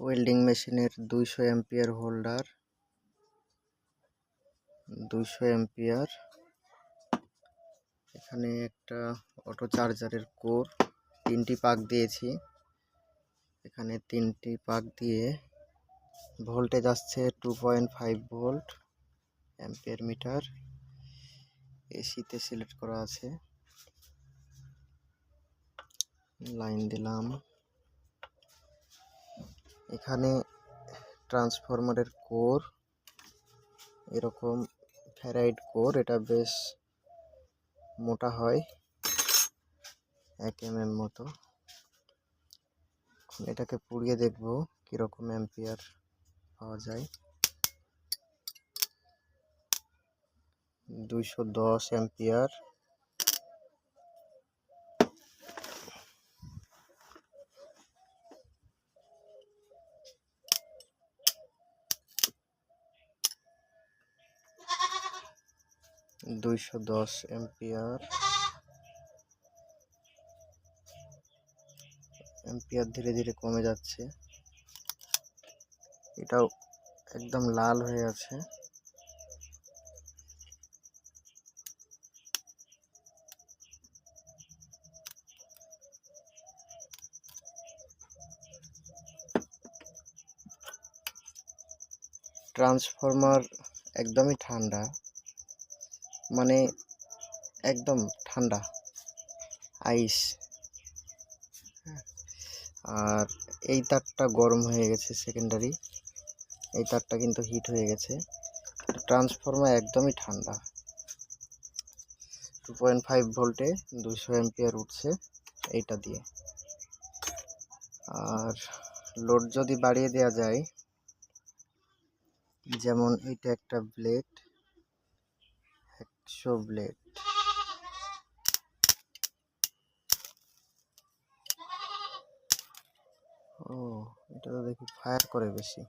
Welding মেশিনের দুইশো ampere holder, দুইশো এম্পিয়ার এখানে একটা অটো চার্জারের কোর, তিনটি পাক দিয়েছি। এখানে তিনটি পাক দিয়ে ভোল্টেজ আসছে two point five volt ampere meter. এসিতে সিলেক্ট করা আছে। লাইন দিলাম। এখানে ট্রান্সফরমারের কোর এরকম ফ্যারাইড কোর এটা বেশ মোটা হয়, এক এম এম মতো। এটাকে পুড়িয়ে দেখব কীরকম অ্যাম্পিয়ার পাওয়া যায়। দুইশো দশ অ্যাম্পিয়ার দুইশো দশ এম্পিয়ার। এম্পিয়ার ধীরে ধীরে কমে যাচ্ছে। এটাও একদম লাল হয়ে আছে। ট্রান্সফরমার একদমই ঠান্ডা। মানে একদম ঠান্ডা আইস আর এই তারটা গরম হয়ে গেছে সেকেন্ডারি এই তারটা কিন্তু হিট হয়ে গেছে। ট্রান্সফর্মার একদমই ঠান্ডা। টু পয়েন্ট ফাইভ ভোল্টে দুশো এমপিয়ার উঠছে এইটা দিয়ে। আর লোড যদি বাড়িয়ে দেওয়া যায়, যেমন এটা একটা ব্লেড একশো ব্লেড ও এটা তো দেখি ফায়ার করে বেশি।